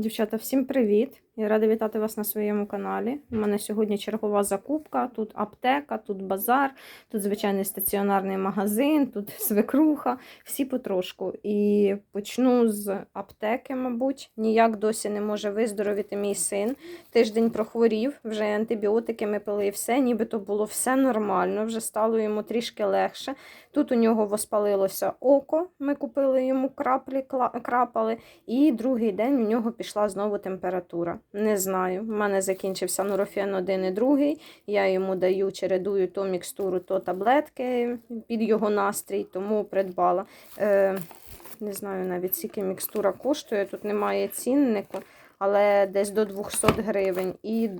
Дівчата, всім привіт! Я рада вітати вас на своєму каналі. У мене сьогодні чергова закупка. Тут аптека, тут базар, тут звичайний стаціонарний магазин, тут свекруха, всі потрошку. І почну з аптеки, мабуть. Ніяк досі не може виздоровіти мій син. Тиждень прохворів, вже антибіотики ми пили і все, нібито було все нормально, вже стало йому трішки легше. Тут у нього воспалилося око, ми купили йому краплі, крапали, і другий день у нього пішла знову температура. Не знаю. У мене закінчився нурофен 1 і 2. Я йому даю, чередую то мікстуру, то таблетки під його настрій, тому придбала. Е, не знаю навіть скільки мікстура коштує. Тут немає ціннику, але десь до 200 гривень. І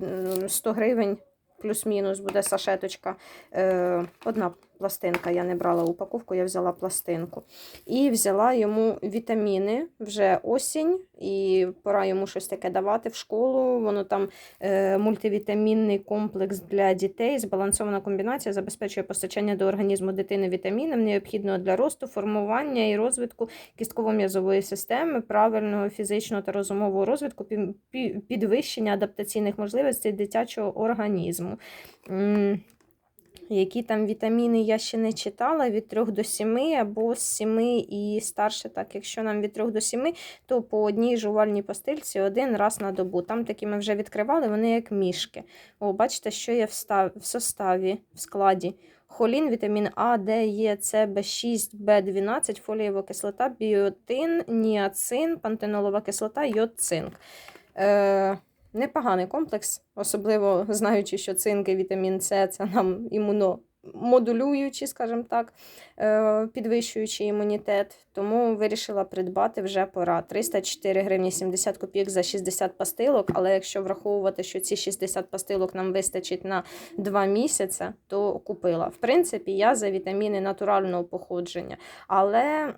100 гривень плюс-мінус буде сашеточка. Е, одна пластинка. Я не брала упаковку, я взяла пластинку. І взяла йому вітаміни вже осінь, і пора йому щось таке давати в школу. Воно там е, мультивітамінний комплекс для дітей. Збалансована комбінація забезпечує постачання до організму дитини вітамінів, необхідного для росту, формування і розвитку кістково-м'язової системи, правильного фізичного та розумового розвитку, пі- пі- підвищення адаптаційних можливостей дитячого організму. Які там вітаміни я ще не читала від 3 до 7 або з 7 і старше. Так, якщо нам від 3 до 7, то по одній жувальній постильці один раз на добу. Там такі ми вже відкривали, вони як мішки. О, бачите, що є в, став... в составі, в складі. Холін, вітамін А, Д, Е, С, В6, В12, фолієва кислота, біотин, ніацин, пантенолова кислота, йод, цинк. Е, непоганий комплекс, особливо знаючи, що цинк і вітамін С це нам імуномодулюючі, скажімо так, е, підвищуючи імунітет. Тому вирішила придбати вже пора. 304 гривні 70 копійок за 60 пастилок. Але якщо враховувати, що ці 60 пастилок нам вистачить на 2 місяці, то купила. В принципі, я за вітаміни натурального походження. Але,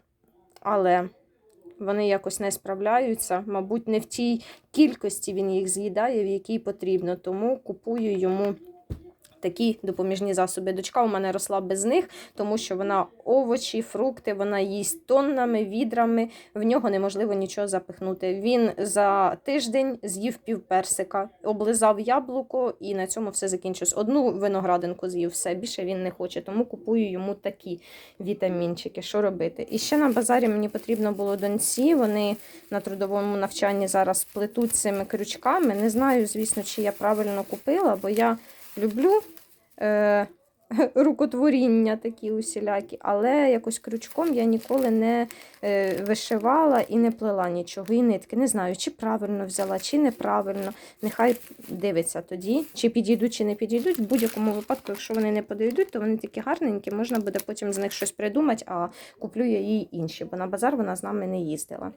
але вони якось не справляються. Мабуть, не в тій кількості він їх з'їдає, в якій потрібно. Тому купую йому. Такі допоміжні засоби. Дочка у мене росла без них, тому що вона овочі, фрукти, вона їсть тоннами, відрами, в нього неможливо нічого запихнути. Він за тиждень з'їв пів персика, облизав яблуко і на цьому все закінчилось. Одну виноградинку з'їв, все більше він не хоче, тому купую йому такі вітамінчики. Що робити? І ще на базарі мені потрібно було доньці. Вони на трудовому навчанні зараз плетуть цими крючками. Не знаю, звісно, чи я правильно купила, бо я люблю е, рукотворіння такі усілякі, але якось крючком я ніколи не е, вишивала і не плела нічого. І нитки. Не знаю, чи правильно взяла, чи неправильно. Нехай дивиться тоді, чи підійдуть, чи не підійдуть. В будь-якому випадку, якщо вони не підійдуть, то вони такі гарненькі, можна буде потім з них щось придумати, а куплю я їй інші, бо на базар вона з нами не їздила.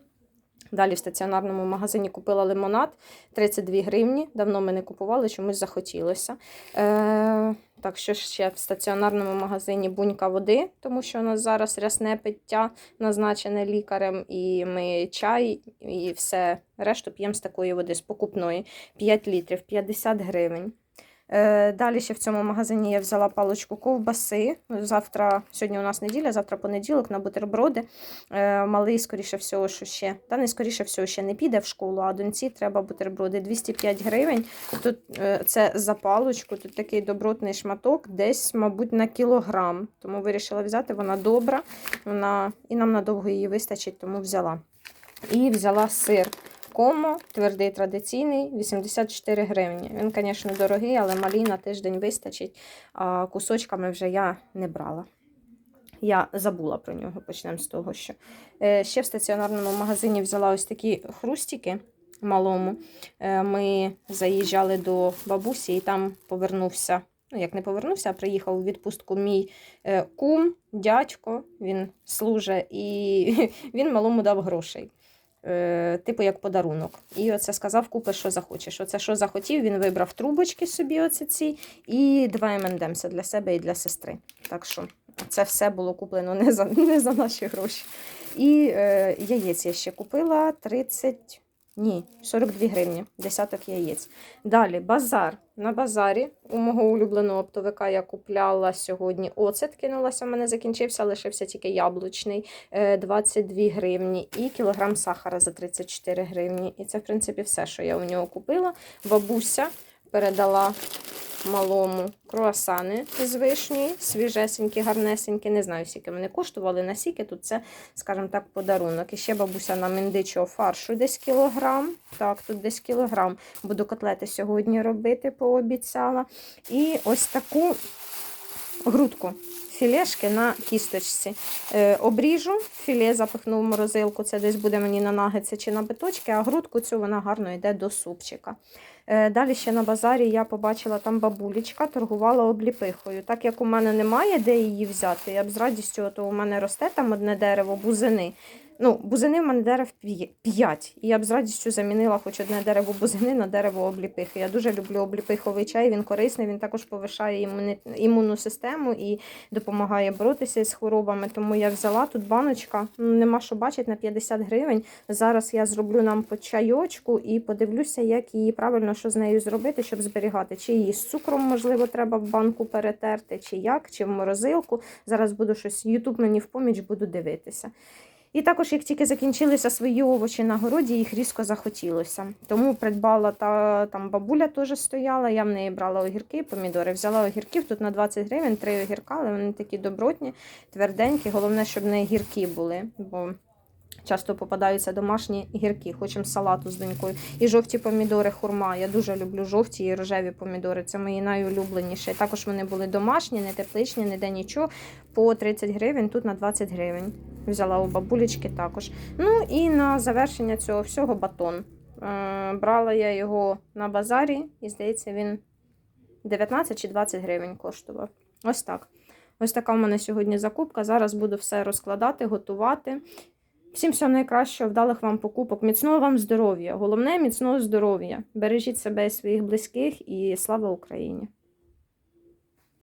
Далі в стаціонарному магазині купила лимонад 32 гривні. Давно ми не купували, чомусь захотілося. Е, так що ще в стаціонарному магазині бунька води, тому що у нас зараз рясне пиття назначене лікарем, і ми чай і все решту п'ємо з такої води, з покупної. 5 літрів, 50 гривень. Е, Далі ще в цьому магазині я взяла паличку ковбаси. Завтра, сьогодні у нас неділя, завтра понеділок на бутерброди. Е, Малий, скоріше всього, що ще, та не скоріше всього, ще не піде в школу, а доньці треба бутерброди 205 гривень. Тут е, це за паличку, тут такий добротний шматок, десь, мабуть, на кілограм. Тому вирішила взяти, вона добра, вона і нам надовго її вистачить, тому взяла. І взяла сир. Комо, твердий традиційний, 84 гривні. Він, звісно, дорогий, але малій на тиждень вистачить. А кусочками вже я не брала. Я забула про нього, почнемо з того, що. Е, ще в стаціонарному магазині взяла ось такі хрустики малому. Е, ми заїжджали до бабусі і там повернувся. Ну, як не повернувся, а приїхав у відпустку мій е, кум, дядько, він служить, і він малому дав грошей типу як подарунок. І оце сказав, купи, що захочеш. Оце що захотів, він вибрав трубочки собі, оці ці, і два M&M's для себе і для сестри. Так що це все було куплено не за, не за наші гроші. І е, яєць я ще купила 30. Ні, 42 гривні, десяток яєць. Далі базар. На базарі у мого улюбленого оптовика я купляла сьогодні оцет, кинулася, в мене закінчився, лишився тільки яблучний, е, 22 гривні, і кілограм сахара за 34 гривні. І це, в принципі, все, що я у нього купила. Бабуся передала малому круасани з вишні, свіжесенькі, гарнесенькі. Не знаю, скільки вони коштували на сіки. Тут це, скажімо так, подарунок. І ще бабуся нам індичого фаршу десь кілограм. Так, тут десь кілограм. Буду котлети сьогодні робити, пообіцяла. І ось таку грудку. Філешки на кісточці. Е, обріжу, філе запихну в морозилку, це десь буде мені на нагетси чи на биточки, а грудку цю вона гарно йде до супчика. Е, далі ще на базарі я побачила там бабулечка, торгувала обліпихою. Так як у мене немає де її взяти, я б з радістю, то у мене росте там одне дерево, бузини. Ну, бузини в мене дерев 5. І я б з радістю замінила хоч одне дерево бузини на дерево обліпихи. Я дуже люблю обліпиховий чай, він корисний, він також повишає імунну систему і допомагає боротися з хворобами. Тому я взяла тут баночка, ну, нема що бачити, на 50 гривень. Зараз я зроблю нам по чайочку і подивлюся, як її правильно що з нею зробити, щоб зберігати. Чи її з цукром, можливо, треба в банку перетерти, чи як, чи в морозилку. Зараз буду щось, Ютуб мені в поміч буду дивитися. І також, як тільки закінчилися свої овочі на городі, їх різко захотілося. Тому придбала та там бабуля теж стояла. Я в неї брала огірки, помідори. Взяла огірків тут на 20 гривень, три огірка, але вони такі добротні, тверденькі. Головне, щоб не гіркі були. бо Часто попадаються домашні гірки, хочемо салату з донькою. І жовті помідори хурма. Я дуже люблю жовті і рожеві помідори. Це мої найулюбленіші. Також вони були домашні, не тепличні, ніде нічого. По 30 гривень, тут на 20 гривень. Взяла у бабулечки також. Ну і на завершення цього всього батон. Е, брала я його на базарі, і здається, він 19 чи 20 гривень коштував. Ось так. Ось така в мене сьогодні закупка. Зараз буду все розкладати, готувати. Всім всього найкращого, вдалих вам покупок, міцного вам здоров'я. Головне міцного здоров'я. Бережіть себе і своїх близьких і слава Україні!